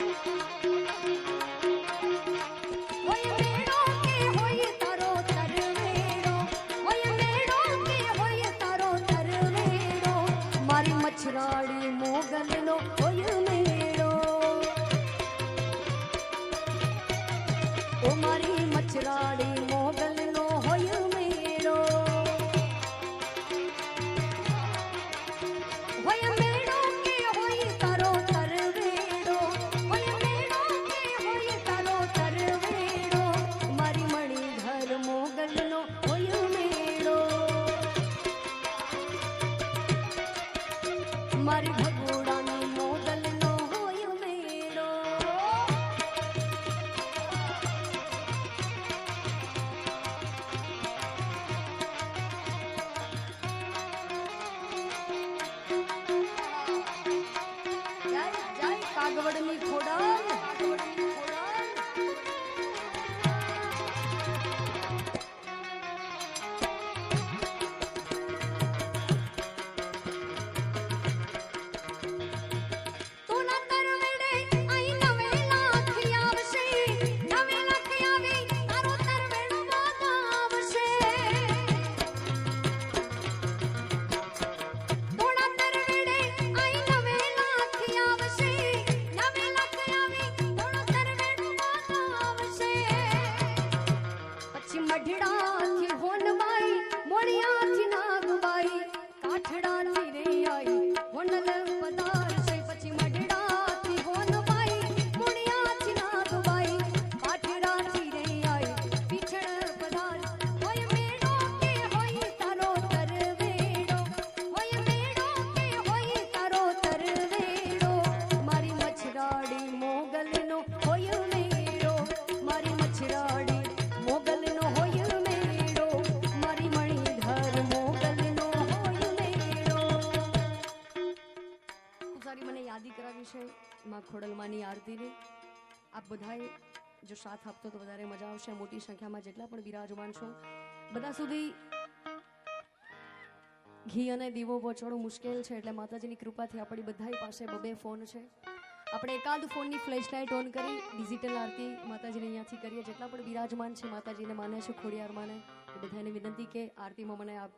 Música আমার છે માં ખોડલમાની આરતીની. આપ બધાએ જો સાથ આપતો તો વધારે મજા આવશે. મોટી સંખ્યામાં જેટલા પણ બિરાજમાન છો, બધા સુધી ઘી અને દીવો પહોંચાડવું મુશ્કેલ છે, એટલે માતાજીની કૃપાથી આપણી બધાય પાસે બબે ફોન છે. આપણે એકાદ ફોનની ફ્લેશ લાઇટ ઓન કરી ડિજિટલ આરતી માતાજીને અહીંયાથી કરીએ. જેટલા પણ બિરાજમાન છે, માતાજીને માને છે, ખોડિયાર માને બધાને વિનંતી કે આરતીમાં મને આપ